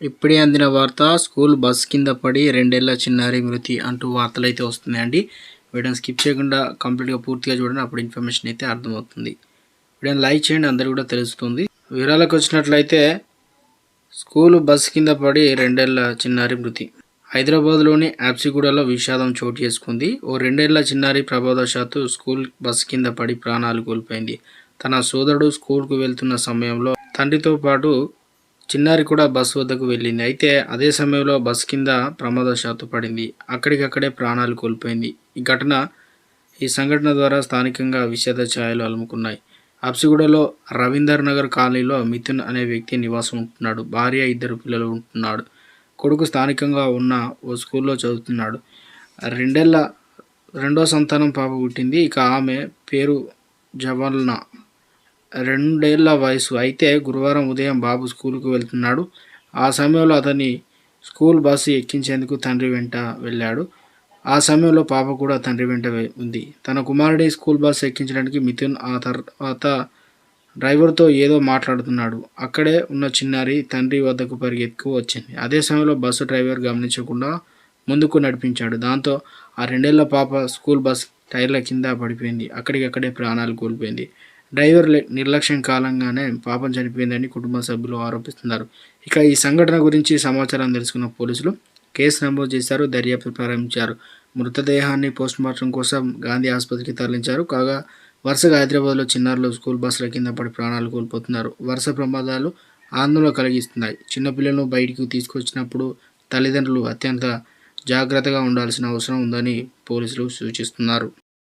ఇప్పుడే అందిన వార్త స్కూల్ బస్ కింద పడి రెండేళ్ళ చిన్నారి మృతి అంటూ వార్తలు అయితే వస్తున్నాయండి. వీడియోని స్కిప్ చేయకుండా కంప్లీట్గా పూర్తిగా చూడండి అప్పుడు ఇన్ఫర్మేషన్ అయితే అర్థమవుతుంది. వీడియోని లైక్ చేయండి అందరు కూడా తెలుస్తుంది. వివరాలకు వచ్చినట్లయితే స్కూల్ బస్ కింద పడి రెండేళ్ళ చిన్నారి మృతి. హైదరాబాద్లోని యాప్సిగూడలో విషాదం చోటు చేసుకుంది. ఓ రెండేళ్ళ చిన్నారి ప్రమాదవశాత్తు స్కూల్ బస్ కింద పడి ప్రాణాలు కోల్పోయింది. తన సోదరుడు స్కూల్కు వెళ్తున్న సమయంలో తండ్రితో పాటు చిన్నారి కూడా బస్ వద్దకు వెళ్ళింది. అయితే అదే సమయంలో బస్ కింద ప్రమాదవశాత్తు పడింది. అక్కడికక్కడే ప్రాణాలు కోల్పోయింది. ఈ ఘటన ఈ సంఘటన ద్వారా స్థానికంగా విషాద ఛాయలు అలుముకున్నాయి. అప్సిగూడలో రవీందర్ నగర్ కాలనీలో మిథున్ అనే వ్యక్తి నివాసం ఉంటున్నాడు. భార్య ఇద్దరు పిల్లలు ఉంటున్నాడు. కొడుకు స్థానికంగా ఉన్న ఓ స్కూల్లో చదువుతున్నాడు. రెండేళ్ళ రెండో సంతానం పాప పుట్టింది. ఇక ఆమె పేరు జవల్నా. రెండేళ్ళ వయసు. అయితే గురువారం ఉదయం బాబు స్కూల్కు వెళ్తున్నాడు. ఆ సమయంలో అతని స్కూల్ బస్సు ఎక్కించేందుకు తండ్రి వెంట వెళ్ళాడు. ఆ సమయంలో పాప కూడా తండ్రి వెంట ఉంది. తన కుమారుడి స్కూల్ బస్సు ఎక్కించడానికి మిథున్ ఆ తర్వాత డ్రైవర్తో ఏదో మాట్లాడుతున్నాడు. అక్కడే ఉన్న చిన్నారి తండ్రి వద్దకు పరిగెత్తుకు వచ్చింది. అదే సమయంలో బస్సు డ్రైవర్ గమనించకుండా ముందుకు నడిపించాడు. దాంతో ఆ రెండేళ్ళ పాప స్కూల్ బస్ టైర్ల కింద పడిపోయింది. అక్కడికక్కడే ప్రాణాలు కోల్పోయింది. డ్రైవర్ నిర్లక్ష్యం కాలంగానే పాపం చనిపోయిందని కుటుంబ సభ్యులు ఆరోపిస్తున్నారు. ఇక ఈ సంఘటన గురించి సమాచారం తెలుసుకున్న పోలీసులు కేసు నమోదు చేశారు దర్యాప్తు ప్రారంభించారు. మృతదేహాన్ని పోస్టుమార్టం కోసం గాంధీ ఆసుపత్రికి తరలించారు. కాగా వరుసగా హైదరాబాద్లో చిన్నారులు స్కూల్ బస్సుల కింద పడి ప్రాణాలు కోల్పోతున్నారు. వరుస ప్రమాదాలు ఆందోళన కలిగిస్తున్నాయి. చిన్నపిల్లలను బయటికి తీసుకొచ్చినప్పుడు తల్లిదండ్రులు అత్యంత జాగ్రత్తగా ఉండాల్సిన అవసరం ఉందని పోలీసులు సూచిస్తున్నారు.